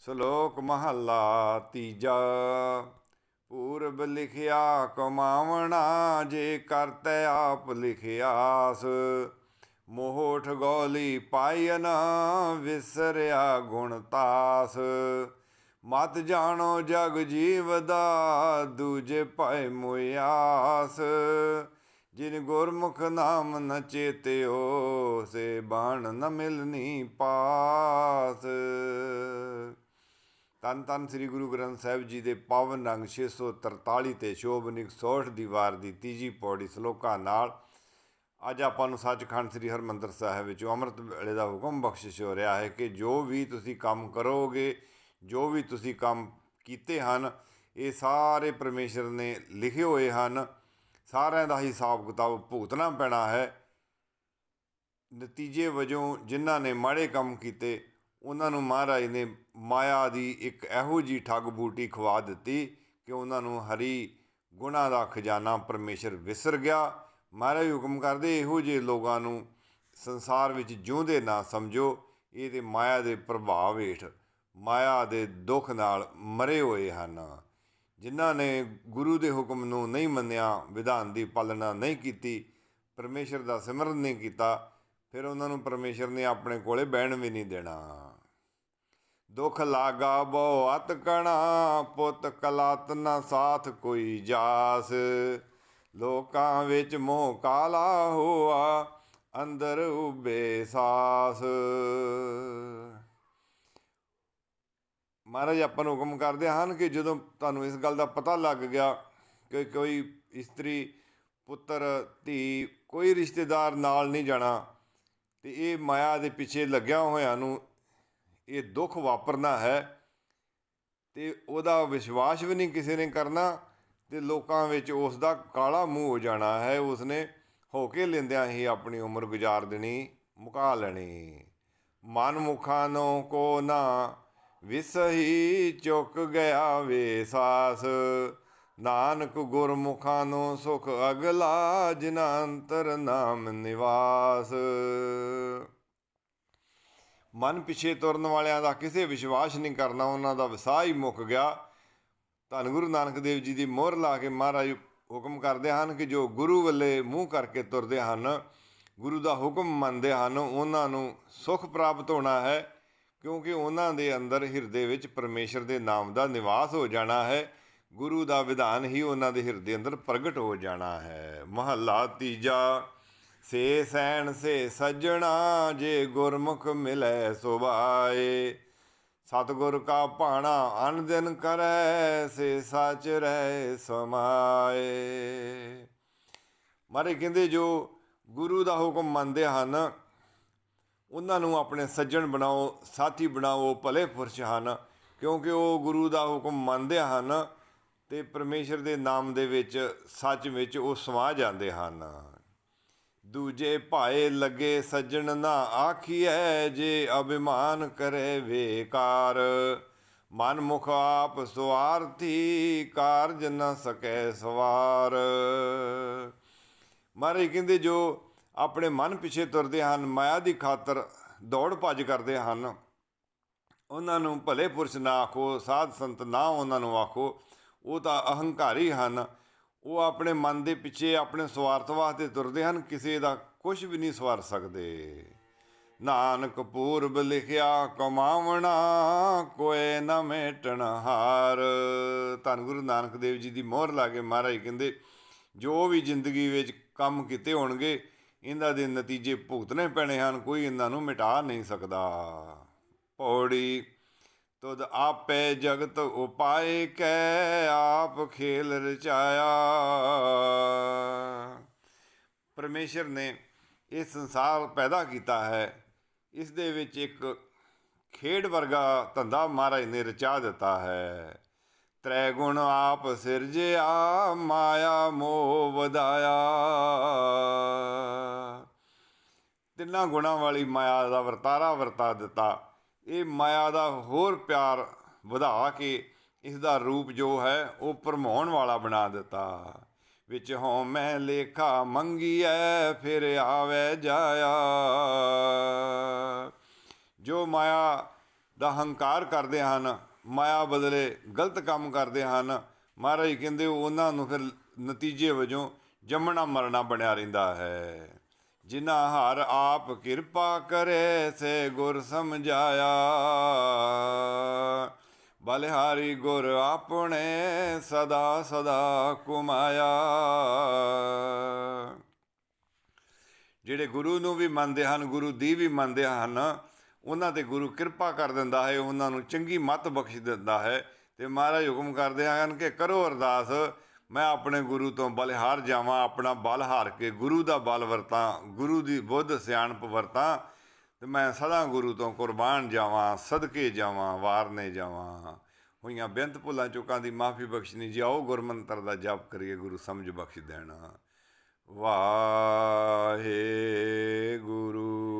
ਸ਼ਲੋਕ ਮਹੱਲਾ ਤੀਜਾ। ਪੂਰਬ ਲਿਖਿਆ, ਕਮਾਵਣਾ ਜੇ ਕਰਤੈ ਆਪ ਲਿਖਿਆਸ। ਮੋਹਠ ਗੋਲੀ ਪਾਇਨ ਵਿਸਰਿਆ ਗੁਣ ਤਾਸ। ਮਤ ਜਾਣੋ ਜਗ ਜੀਵ ਦਾ, ਦੂਜੇ ਪਾਏ ਮੁਆਸ ਜਿਨ ਗੁਰਮੁਖ ਨਾਮ ਨ ਚੇਤਿਓ, ਸੇ ਬਾਣ ਨ ਮਿਲਨੀ ਪਾਸ। ਤਨ ਤਨ ਸ੍ਰੀ ਗੁਰੂ ਗ੍ਰੰਥ ਸਾਹਿਬ ਜੀ ਦੇ ਪਾਵਨ ਰੰਗ 643 ਤੇ ਸ਼ੋਭਨਿਕ 66 ਦੀ ਵਾਰ ਦੀ ਤੀਜੀ ਪੌੜੀ ਸ਼ਲੋਕਾਂ ਨਾਲ ਅੱਜ ਆਪਾਂ ਨੂੰ ਸੱਚਖੰਡ ਸ੍ਰੀ ਹਰਮੰਦਰ ਸਾਹਿਬ ਵਿੱਚ ਅੰਮ੍ਰਿਤ ਵੇਲੇ ਦਾ ਹੁਕਮ ਬਖਸ਼ਿਸ਼ ਹੋ ਰਿਹਾ ਹੈ ਕਿ ਜੋ ਵੀ ਤੁਸੀਂ ਕੰਮ ਕਰੋਗੇ, ਜੋ ਵੀ ਤੁਸੀਂ ਕੰਮ ਕੀਤੇ ਹਨ, ਇਹ ਸਾਰੇ ਪਰਮੇਸ਼ਰ ਨੇ ਲਿਖੇ ਹੋਏ ਹਨ। ਸਾਰਿਆਂ ਦਾ ਹਿਸਾਬ ਕਿਤਾਬ ਭੁਗਤਣਾ ਪੈਣਾ ਹੈ। ਨਤੀਜੇ ਵਜੋਂ ਜਿਨ੍ਹਾਂ ਨੇ ਮਾੜੇ ਕੰਮ ਕੀਤੇ ਉਹਨਾਂ ਨੂੰ ਮਹਾਰਾਜ ਨੇ ਮਾਇਆ ਦੀ ਇੱਕ ਇਹੋ ਜੀ ਠੱਗ ਬੂਟੀ ਖਵਾ ਦਿੱਤੀ ਕਿ ਉਹਨਾਂ ਨੂੰ ਹਰੀ ਗੁਣਾ ਦਾ ਖਜ਼ਾਨਾ ਪਰਮੇਸ਼ਰ ਵਿਸਰ ਗਿਆ। ਮਹਾਰਾਜ ਹੁਕਮ ਕਰਦੇ ਇਹੋ ਜਿਹੇ ਲੋਕਾਂ ਨੂੰ ਸੰਸਾਰ ਵਿੱਚ ਜਿਉਂਦੇ ਨਾ ਸਮਝੋ, ਇਹ ਤੇ ਮਾਇਆ ਦੇ ਪ੍ਰਭਾਵ ਹੇਠ, ਮਾਇਆ ਦੇ ਦੁੱਖ ਨਾਲ ਮਰੇ ਹੋਏ ਹਨ। ਜਿਨ੍ਹਾਂ ਨੇ ਗੁਰੂ ਦੇ ਹੁਕਮ ਨੂੰ ਨਹੀਂ ਮੰਨਿਆ, ਵਿਧਾਨ ਦੀ ਪਾਲਣਾ ਨਹੀਂ ਕੀਤੀ, ਪਰਮੇਸ਼ਰ ਦਾ ਸਿਮਰਨ ਨਹੀਂ ਕੀਤਾ ਫਿਰ ਉਹਨਾਂ ਨੂੰ ਪਰਮੇਸ਼ਰ ਨੇ ਆਪਣੇ ਕੋਲੇ ਬਹਿਣ ਵੀ ਨਹੀਂ ਦੇਣਾ। ਦੁੱਖ ਲਾਗਾ ਬਹੁ ਅਤ ਕਣਾ, ਪੁੱਤ ਕਲਾਤ ਨਾ ਸਾਥ ਕੋਈ ਜਾਸ। ਲੋਕਾਂ ਵਿੱਚ ਮੋਹ ਕਾਲਾ ਹੋਆ, ਅੰਦਰ ਉਬੇ ਸਾਸ। ਮਹਾਰਾਜ, ਆਪਾਂ ਨੂੰ ਹੁਕਮ ਕਰਦੇ ਹਨ ਕਿ ਜਦੋਂ ਤੁਹਾਨੂੰ ਇਸ ਗੱਲ ਦਾ ਪਤਾ ਲੱਗ ਗਿਆ ਕਿ ਕੋਈ ਇਸਤਰੀ, ਪੁੱਤਰ, ਧੀ ਕੋਈ ਰਿਸ਼ਤੇਦਾਰ ਨਾਲ ਨਹੀਂ ਜਾਣਾ ਤੇ ਇਹ ਮਾਇਆ ਦੇ ਪਿੱਛੇ ਲੱਗਿਆ ਹੋਇਆਂ ਨੂੰ ਇਹ ਦੁੱਖ ਵਾਪਰਨਾ ਹੈ ਤੇ ਉਹਦਾ ਵਿਸ਼ਵਾਸ ਵੀ ਨਹੀਂ ਕਿਸੇ ਨੇ ਕਰਨਾ ਤੇ ਲੋਕਾਂ ਵਿੱਚ ਉਸ ਦਾ ਕਾਲਾ ਮੂੰਹ ਹੋ ਜਾਣਾ ਹੈ। ਉਸਨੇ ਹੋ ਕੇ ਲੈਂਦਿਆਂ ਹੀ ਆਪਣੀ ਉਮਰ ਗੁਜ਼ਾਰ ਦੇਣੀ, ਮੁਕਾ ਲੈਣੀ। ਮਨ ਮੁਖਾਂ ਨੂੰ ਕੋ ਨਾ ਵਿਸਹੀ ਚੁੱਕ ਗਿਆ ਵੇਸਾਸ ਨਾਨਕ ਗੁਰਮੁਖਾਂ ਨੂੰ ਸੁਖ ਅਗਲਾ ਜਿਨਾ ਅੰਤਰ ਨਾਮ ਨਿਵਾਸ। ਮਨ ਪਿਛੇ ਤੁਰਨ ਵਾਲਿਆਂ ਦਾ ਕਿਸੇ ਵਿਸ਼ਵਾਸ ਨਹੀਂ ਕਰਨਾ, ਉਹਨਾਂ ਦਾ ਵਸਾਹ ਹੀ ਮੁੱਕ ਗਿਆ। ਧੰਨ ਗੁਰੂ ਨਾਨਕ ਦੇਵ ਜੀ ਦੀ ਮੋਹਰ ਲਾ ਕੇ ਮਹਾਰਾਜ ਹੁਕਮ ਕਰਦੇ ਹਨ ਕਿ ਜੋ ਗੁਰੂ ਵੱਲੇ ਮੂੰਹ ਕਰਕੇ ਤੁਰਦੇ ਹਨ, ਗੁਰੂ ਦਾ ਹੁਕਮ ਮੰਨਦੇ ਹਨ, ਉਹਨਾਂ ਨੂੰ ਸੁਖ ਪ੍ਰਾਪਤ ਹੋਣਾ ਹੈ, ਕਿਉਂਕਿ ਉਹਨਾਂ ਦੇ ਅੰਦਰ ਹਿਰਦੇ ਵਿੱਚ ਪਰਮੇਸ਼ਰ ਦੇ ਨਾਮ ਦਾ ਨਿਵਾਸ ਹੋ ਜਾਣਾ ਹੈ। ਗੁਰੂ ਦਾ ਵਿਧਾਨ ਹੀ ਉਹਨਾਂ ਦੇ ਹਿਰਦੇ ਅੰਦਰ ਪ੍ਰਗਟ ਹੋ ਜਾਣਾ ਹੈ। ਮਹੱਲਾ ਤੀਜਾ, ਸੇ ਸੈਣ ਸੇ ਸੱਜਣਾ, ਜੇ ਗੁਰਮੁਖ ਮਿਲੈ ਸੁਭਾਏ। ਸਤਿਗੁਰ ਕਾ ਭਾਣਾ ਅਨ ਦਿਨ ਕਰੈ, ਸੇ ਸਚ ਰਹਿ ਸਮਾਏ। ਮਾਰੇ ਕਹਿੰਦੇ ਜੋ ਗੁਰੂ ਦਾ ਹੁਕਮ ਮੰਨਦੇ ਹਨ, ਉਹਨਾਂ ਨੂੰ ਆਪਣੇ ਸੱਜਣ ਬਣਾਓ, ਸਾਥੀ ਬਣਾਓ ਭਲੇ ਪੁਰਸ਼ ਹਨ। ਕਿਉਂਕਿ ਉਹ ਗੁਰੂ ਦਾ ਹੁਕਮ ਮੰਨਦੇ ਹਨ ਤੇ ਪਰਮੇਸ਼ਰ ਦੇ ਨਾਮ ਦੇ ਵਿੱਚ, ਸੱਚ ਵਿੱਚ ਉਹ ਸਮਾ ਜਾਂਦੇ ਹਨ। ਦੂਜੇ ਭਾਏ ਲੱਗੇ ਸੱਜਣ ਨਾ ਆਖੀਐ, ਜੇ ਅਭਿਮਾਨ ਕਰੇ ਵੇਕਾਰ। ਮਨ ਮੁਖ ਆਪ ਸਵਾਰਥੀ ਕਾਰਜ ਨਾ ਸਕੈ ਸਵਾਰ। ਮਾਰੇ ਕਹਿੰਦੇ, ਜੋ ਆਪਣੇ ਮਨ ਪਿੱਛੇ ਤੁਰਦੇ ਹਨ, ਮਾਇਆ ਦੀ ਖਾਤਰ ਦੌੜ ਭੱਜ ਕਰਦੇ ਹਨ। ਉਹਨਾਂ ਨੂੰ ਭਲੇ ਪੁਰਸ਼ ਨਾ ਆਖੋ, ਸਾਧ ਸੰਤ ਨਾ ਉਹਨਾਂ ਨੂੰ ਆਖੋ। ਉਹ ਤਾਂ ਅਹੰਕਾਰੀ ਹਨ। ਉਹ ਆਪਣੇ ਮਨ ਦੇ ਪਿੱਛੇ ਆਪਣੇ ਸਵਾਰਥ ਵਾਸਤੇ ਤੁਰਦੇ ਹਨ, ਕਿਸੇ ਦਾ ਕੁਝ ਵੀ ਨਹੀਂ ਸਵਾਰ ਸਕਦੇ। ਨਾਨਕ ਪੂਰਬ ਲਿਖਿਆ, ਕਮਾਵਣਾ ਕੋਏ ਨਾ ਮੇਟਣ ਹਾਰ। ਧੰਨ ਗੁਰੂ ਨਾਨਕ ਦੇਵ ਜੀ ਦੀ ਮੋਹਰ ਲਾ ਕੇ ਮਹਾਰਾਜ ਕਹਿੰਦੇ, ਜੋ ਵੀ ਜ਼ਿੰਦਗੀ ਵਿੱਚ ਕੰਮ ਕੀਤੇ ਹੋਣਗੇ, ਇਹਨਾਂ ਦੇ ਨਤੀਜੇ ਭੁਗਤਣੇ ਪੈਣੇ ਹਨ, ਕੋਈ ਇਹਨਾਂ ਨੂੰ ਮਿਟਾ ਨਹੀਂ ਸਕਦਾ। ਪੌੜੀ ਤੁਧ ਆਪੇ ਜਗਤ ਉਪਾਏ ਕੈ, ਆਪ ਖੇਲ ਰਚਾਇਆ। ਪਰਮੇਸ਼ਰ ਨੇ ਇਹ ਸੰਸਾਰ ਪੈਦਾ ਕੀਤਾ ਹੈ। ਇਸ ਦੇ ਵਿੱਚ ਇੱਕ ਖੇਡ ਵਰਗਾ ਧੰਦਾ ਮਹਾਰਾਜ ਨੇ ਰਚਾ ਦਿੱਤਾ ਹੈ। ਤ੍ਰੈ ਗੁਣ ਆਪ ਸਿਰਜਿਆ, ਮਾਇਆ ਮੋਹ ਵਧਾਇਆ। ਤਿੰਨਾਂ ਗੁਣਾਂ ਵਾਲੀ ਮਾਇਆ ਦਾ ਵਰਤਾਰਾ ਵਰਤਾ ਦਿੱਤਾ। ਇਹ ਮਾਇਆ ਦਾ ਹੋਰ ਪਿਆਰ ਵਧਾ ਕੇ ਇਸ ਦਾ ਰੂਪ ਜੋ ਹੈ, ਉਹ ਭਰਮਾਉਣ ਵਾਲਾ ਬਣਾ ਦਿੱਤਾ। ਵਿੱਚ ਹੋਂ ਮੈਂ ਲੇਖਾ ਮੰਗੀਐ, ਫਿਰ ਆਵੇ ਜਾਇਆ। ਜੋ ਮਾਇਆ ਦਾ ਹੰਕਾਰ ਕਰਦੇ ਹਨ, ਮਾਇਆ ਬਦਲੇ ਗਲਤ ਕੰਮ ਕਰਦੇ ਹਨ, ਮਹਾਰਾਜ ਕਹਿੰਦੇ ਉਹਨਾਂ ਨੂੰ ਫਿਰ ਨਤੀਜੇ ਵਜੋਂ ਜੰਮਣਾ ਮਰਨਾ ਬਣਿਆ ਰਹਿੰਦਾ ਹੈ। ਜਿਨ੍ਹਾਂ ਹਰ ਆਪ ਕਿਰਪਾ ਕਰੇ, ਸੇ ਗੁਰ ਸਮਝਾਇਆ। ਬਲਿਹਾਰੀ ਗੁਰ ਆਪਣੇ ਸਦਾ ਸਦਾ ਕੁਮਾਇਆ। ਜਿਹੜੇ ਗੁਰੂ ਨੂੰ ਵੀ ਮੰਨਦੇ ਹਨ, ਗੁਰੂ ਦੀ ਵੀ ਮੰਨਦੇ ਹਨ, ਉਹਨਾਂ ਤੇ ਗੁਰੂ ਕਿਰਪਾ ਕਰ ਦਿੰਦਾ ਹੈ, ਉਹਨਾਂ ਨੂੰ ਚੰਗੀ ਮੱਤ ਬਖਸ਼ ਦਿੰਦਾ ਹੈ। ਤੇ ਮਹਾਰਾਜ ਹੁਕਮ ਕਰਦੇ ਹਨ ਕਿ ਕਰੋ ਅਰਦਾਸ ਮੈਂ ਆਪਣੇ ਗੁਰੂ ਤੋਂ ਬਲਿਹਾਰ ਜਾਵਾਂ, ਆਪਣਾ ਬਲ ਹਾਰ ਕੇ ਗੁਰੂ ਦਾ ਬਲ ਵਰਤਾਂ, ਗੁਰੂ ਦੀ ਬੁੱਧ ਸਿਆਣਪ ਵਰਤਾਂ ਤੇ ਮੈਂ ਸਦਾ ਗੁਰੂ ਤੋਂ ਕੁਰਬਾਨ ਜਾਵਾਂ, ਸਦਕੇ ਜਾਵਾਂ, ਵਾਰਨੇ ਜਾਵਾਂ। ਹੋਈਆਂ ਬੇਅੰਤ ਭੁੱਲਾਂ ਚੁੱਕਾਂ ਦੀ ਮਾਫੀ ਬਖਸ਼ਣੀ ਜੀ ਆਓ ਗੁਰਮੰਤਰ ਦਾ ਜਪ ਕਰੀਏ ਗੁਰੂ ਸਮਝ ਬਖਸ਼ ਦੇਣਾ। ਵਾਹੇ ਗੁਰੂ ਵਾਹਿਗੁਰੂ।